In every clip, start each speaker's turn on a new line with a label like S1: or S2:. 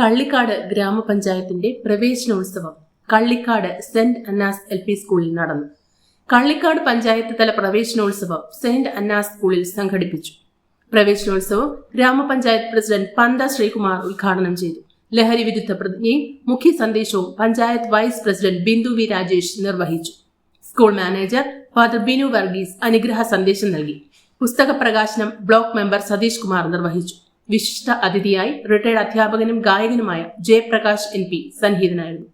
S1: കള്ളിക്കാട് ഗ്രാമപഞ്ചായത്തിന്റെ പ്രവേശനോത്സവം Kallikkad saint Anna's L P സ്കൂളിൽ നടന്നു. കള്ളിക്കാട് പഞ്ചായത്ത് തല പ്രവേശനോത്സവം സെന്റ് അന്നാസ് സ്കൂളിൽ സംഘടിപ്പിച്ചു. പ്രവേശനോത്സവം ഗ്രാമപഞ്ചായത്ത് പ്രസിഡന്റ് പന്ത ശ്രീകുമാർ ഉദ്ഘാടനം ചെയ്തു. ലഹരി വിരുദ്ധ പ്രതിജ്ഞയും മുഖ്യ സന്ദേശവും panchayat vice president Bindu V Rajesh നിർവഹിച്ചു. School manager father Binu Varghese അനുഗ്രഹ സന്ദേശം നൽകി. പുസ്തക പ്രകാശനം ബ്ലോക്ക് മെമ്പർ സതീഷ് കുമാർ നിർവഹിച്ചു. വിശിഷ്ട അതിഥിയായി റിട്ടയർഡ് അധ്യാപകനും ഗായകനുമായ Jayaprakash N P സന്നിഹിതനായിരുന്നു.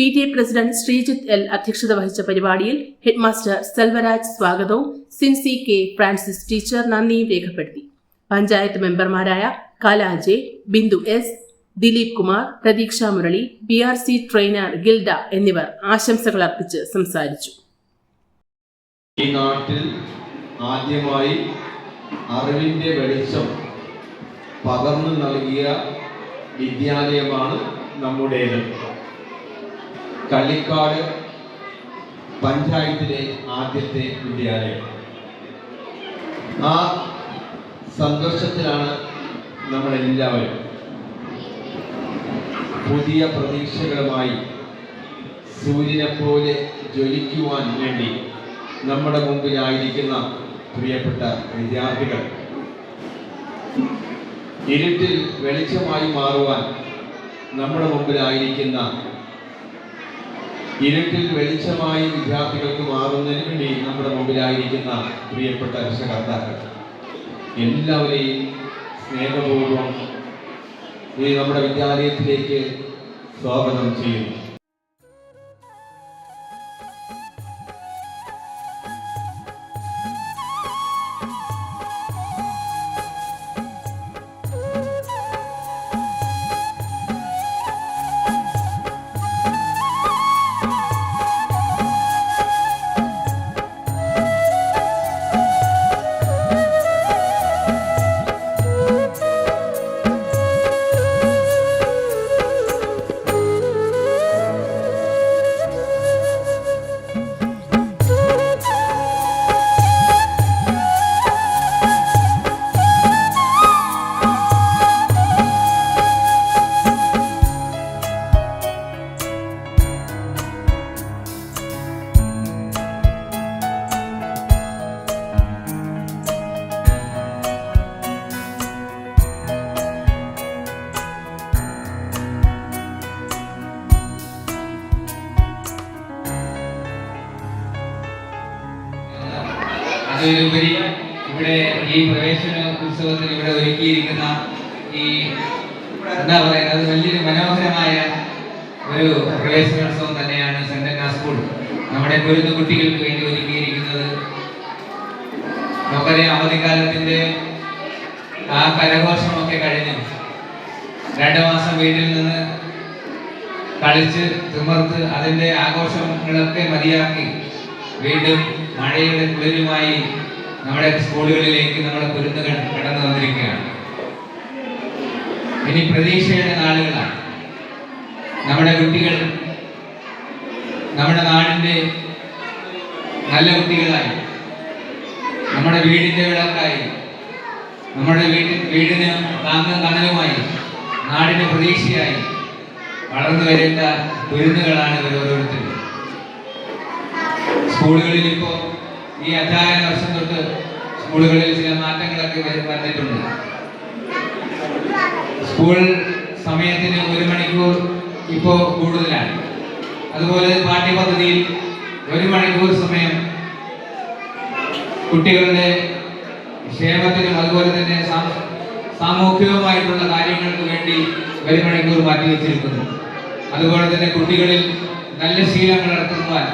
S1: P T A president Sreejith L അധ്യക്ഷത വഹിച്ച പരിപാടിയിൽ ഹെഡ്മാസ്റ്റർ സെൽവരാജ് സ്വാഗതവും സിൻസി കെ ഫ്രാൻസിസ് ടീച്ചർ നന്ദിയും രേഖപ്പെടുത്തി. പഞ്ചായത്ത് മെമ്പർമാരായ കലാജെ Bindu S Dileep Kumar Pratheeksha Murali B R C trainer Gilda എന്നിവർ ആശംസകൾ അർപ്പിച്ച് സംസാരിച്ചു.
S2: ഈ നാട്ടിൽ ആദ്യമായി അറിവിന്റെ വെളിച്ചം പകർന്നു നൽകിയ വിദ്യാലയമാണ് നമ്മുടേത്. കള്ളിക്കാട് പഞ്ചായത്തിലെ ആദ്യത്തെ വിദ്യാലയം. ആ സന്തോഷത്തിലാണ് നമ്മളെല്ലാവരും പുതിയ പ്രതീക്ഷകളുമായി സൂര്യനെ പോലെ ജ്വലിക്കുവാൻ വേണ്ടി നമ്മുടെ മുമ്പിലായിരിക്കുന്ന പ്രിയപ്പെട്ട വിദ്യാർത്ഥികൾ. ഇരുട്ടിൽ വെളിച്ചമായി മാറുവാൻ നമ്മുടെ മുമ്പിലായിരിക്കുന്ന ഇരുട്ടിൽ വെളിച്ചമായി വിദ്യാർത്ഥികൾക്ക് മാറുന്നതിന് വേണ്ടി നമ്മുടെ മുമ്പിലായിരിക്കുന്ന പ്രിയപ്പെട്ട രക്ഷകർത്താക്കൾ. എല്ലാവരെയും സ്നേഹപൂർവം ഈ നമ്മുടെ വിദ്യാലയത്തിലേക്ക് സ്വാഗതം ചെയ്യുന്നു.
S3: അതിലുപരി ഇവിടെ ഈ പ്രവേശന ഉത്സവത്തിന് ഇവിടെ ഒരുക്കിയിരിക്കുന്ന ഈ എന്താ പറയുന്നത്? വലിയൊരു മനോഹരമായ ഒരു പ്രവേശനോത്സവം തന്നെയാണ് സെന്റ് സ്കൂൾ. നമ്മുടെ കുരുന്ന് കുട്ടികൾക്ക് വേണ്ടി ഒരുക്കിയിരിക്കുന്നത്. നമുക്കറിയാം അവധിക്കാലത്തിന്റെ ആ കരഘോഷമൊക്കെ കഴിഞ്ഞു. രണ്ടു മാസം വീട്ടിൽ നിന്ന് കളിച്ച് തിമർത്ത് അതിന്റെ ആഘോഷങ്ങളൊക്കെ മതിയാക്കി. വീണ്ടും മഴയുടെ കുളിരുമായി നമ്മുടെ സ്കൂളുകളിലേക്ക് നമ്മുടെ കുരുന്നുകൾ കടന്നു വന്നിരിക്കുകയാണ്. ഇനി പ്രതീക്ഷയുടെ നാളുകളാണ്. നമ്മുടെ കുട്ടികൾ നമ്മുടെ നാടിന്റെ നല്ല കുട്ടികളായി. നമ്മുടെ വീടിന്റെ വിളക്കായി. നമ്മുടെ വീട്ടിൽ വീടിന് താങ്ങും തണലുമായി നാടിന് പ്രതീക്ഷയായി വളർന്നു വരേണ്ട കുരുന്നുകളാണ് ഇവർ ഓരോരുത്തരും സ്കൂളുകളിൽ ഇപ്പോൾ ഈ അധ്യയന വർഷം തൊട്ട് സ്കൂളുകളിൽ ചില മാറ്റങ്ങളൊക്കെ വന്നിട്ടുണ്ട്. സ്കൂൾ സമയത്തിന് ഒരു മണിക്കൂർ ഇപ്പോൾ കൂടുതലാണ്. അതുപോലെ പാഠ്യപദ്ധതിയിൽ ഒരു മണിക്കൂർ സമയം കുട്ടികളുടെ ക്ഷേമത്തിനും അതുപോലെ തന്നെ സാമൂഹികമായിട്ടുള്ള കാര്യങ്ങൾക്ക് വേണ്ടി ഒരു മണിക്കൂർ മാറ്റി വെച്ചിരിക്കുന്നു. അതുപോലെ തന്നെ കുട്ടികളിൽ നല്ല ശീലങ്ങൾ വളർത്തുവാൻ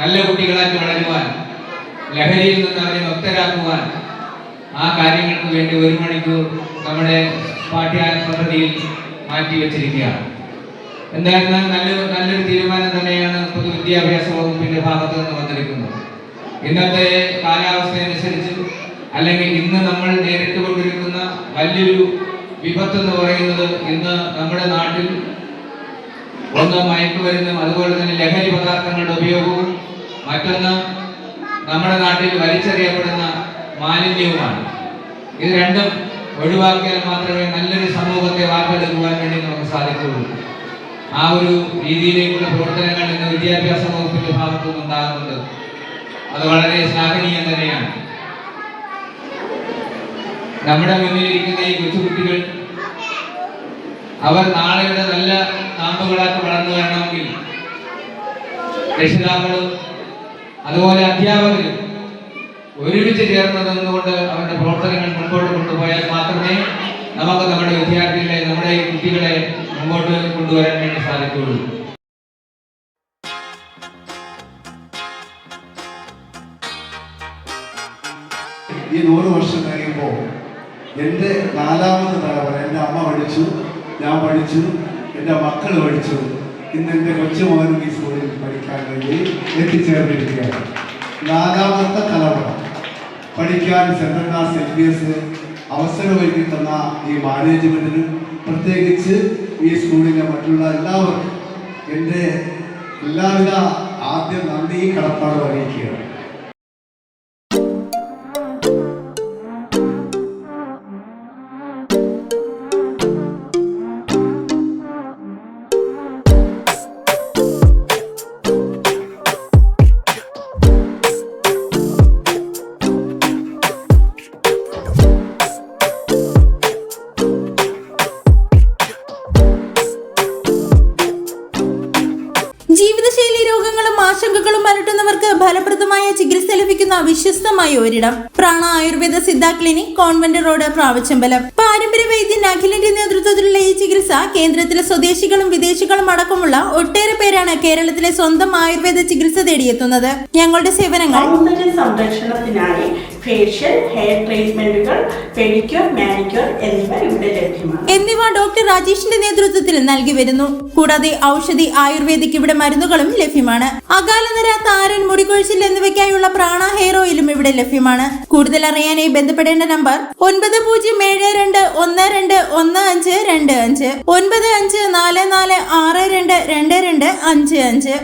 S3: നല്ല കുട്ടികളാക്കി വളരുവാൻ ലഹരിയിൽ നിന്ന് അവരെ മുക്തരാക്കുവാൻ ആ കാര്യങ്ങൾക്ക് വേണ്ടി ഒരു മണിക്കൂർ നമ്മുടെ പാഠ്യ പദ്ധതിയിൽ മാറ്റിവെച്ചിരിക്കുകയാണ് എന്തായിരുന്നാൽ നല്ല നല്ലൊരു തീരുമാനം തന്നെയാണ് പൊതുവിദ്യാഭ്യാസ വകുപ്പിന്റെ ഭാഗത്ത് നിന്ന് വന്നിരിക്കുന്നത്. ഇന്നത്തെ കാലാവസ്ഥ അനുസരിച്ച് അല്ലെങ്കിൽ ഇന്ന് നമ്മൾ നേരിട്ട് കൊണ്ടിരിക്കുന്ന വലിയൊരു വിപത്ത് എന്ന് പറയുന്നത് ഇന്ന് നമ്മുടെ നാട്ടിൽ ഒന്ന് മയക്കുമരുന്നും അതുപോലെ തന്നെ ലഹരി പദാർത്ഥങ്ങളുടെ ഉപയോഗവും മറ്റൊന്ന് നമ്മുടെ നാട്ടിൽ വലിച്ചെറിയപ്പെടുന്ന മാലിന്യവുമാണ്. ഇത് രണ്ടും ഒഴിവാക്കിയാൽ മാത്രമേ നല്ലൊരു സമൂഹത്തെ വാർത്തെടുക്കുവാൻ വേണ്ടി നമുക്ക് സാധിക്കുകയുള്ളൂ. ആ ഒരു രീതിയിലേക്കുള്ള പ്രവർത്തനങ്ങൾ ഇന്ന് വിദ്യാഭ്യാസ വകുപ്പിന്റെ ഭാഗത്തു നിന്നുണ്ടാകുന്നുണ്ട് അത് വളരെ ശ്ലാഘനീയം തന്നെയാണ്. നമ്മുടെ മുന്നിലിരിക്കുന്ന ഈ കൊച്ചുകുട്ടികൾ അവർ നാളെയുടെ നല്ല നാമ്പുകളാക്കി വളർന്നു വരണമെങ്കിൽ രക്ഷിതാക്കളും അതുപോലെ അധ്യാപകരും ഒരുമിച്ച് ചേർന്ന് അവരുടെ പ്രവർത്തനങ്ങൾ മുൻപോട്ട് കൊണ്ടുപോയാൽ മാത്രമേ നമുക്ക് നമ്മുടെ വിദ്യാർത്ഥികളെ നമ്മുടെ കുട്ടികളെ മുമ്പോട്ട് കൊണ്ടുവരാൻ വേണ്ടി സാധിക്കുകയുള്ളൂ.
S4: ഈ നൂറ് വർഷം കഴിയുമ്പോൾ എന്റെ നാലാമത് തലമുറ എന്റെ അമ്മ പഠിച്ചു ഞാൻ പഠിച്ചു എന്റെ മക്കൾ പഠിച്ചു ഇന്ന് എന്റെ കൊച്ചുമോനും ഈ സ്കൂളിൽ പഠിക്കാൻ വേണ്ടി എത്തിച്ചേർന്നിരിക്കുകയാണ്. നാലാമത്തെ തലമുറ പഠിക്കാൻ central class L P S അവസരമൊരുക്കി തന്ന ഈ മാനേജ്മെന്റിനും പ്രത്യേകിച്ച് ഈ സ്കൂളിലെ മറ്റുള്ള എല്ലാവർക്കും എന്റെ എല്ലാവിധ ആദ്യം നന്ദി കടപ്പാടും അറിയിക്കുകയാണ്.
S5: ഫലപ്രദമായ ചികിത്സ ലഭിക്കുന്ന വിശ്വസ്തമായ ഒരിടം Prana Ayurveda Siddha clinic convent road Pravachambalam പാരമ്പര്യ വൈദ്യൻ അഖിലിന്റെ നേതൃത്വത്തിലുള്ള ഈ ചികിത്സ കേന്ദ്രത്തിലെ സ്വദേശികളും വിദേശികളും അടക്കമുള്ള ഒട്ടേറെ പേരാണ് കേരളത്തിലെ സ്വന്തം ആയുർവേദ ചികിത്സ തേടിയെത്തുന്നത്. ഞങ്ങളുടെ സേവനങ്ങൾ
S6: സംരക്ഷണത്തിനായി ഫേഷ്യൽ ഹെയർ ട്രീറ്റ്മെന്റുകൾ പെഡിക്യൂർ മാനിക്യൂർ എന്നിവ ഇവിടെ ലഭ്യമാണ്.
S5: എന്നിവ ഡോക്ടർ രാജേഷിന്റെ നേതൃത്വത്തിൽ നൽകി വരുന്നു. കൂടാതെ ഔഷധി ആയുർവേദിക് ഇവിടെ മരുന്നുകളും ലഭ്യമാണ്. അകാലനര താരൻ മുടികൊഴിച്ചിൽ എന്നിവയ്ക്കായുള്ള പ്രാണ ഹെയർ ഓയിലും ഇവിടെ ലഭ്യമാണ്. കൂടുതൽ അറിയാനായി ബന്ധപ്പെടേണ്ട നമ്പർ ഒൻപത് പൂജ്യം ഏഴ് രണ്ട് ഒന്ന് രണ്ട് ഒന്ന് അഞ്ച് രണ്ട് അഞ്ച് ഒൻപത് അഞ്ച് നാല് നാല് ആറ് രണ്ട് രണ്ട് രണ്ട് അഞ്ച് അഞ്ച്.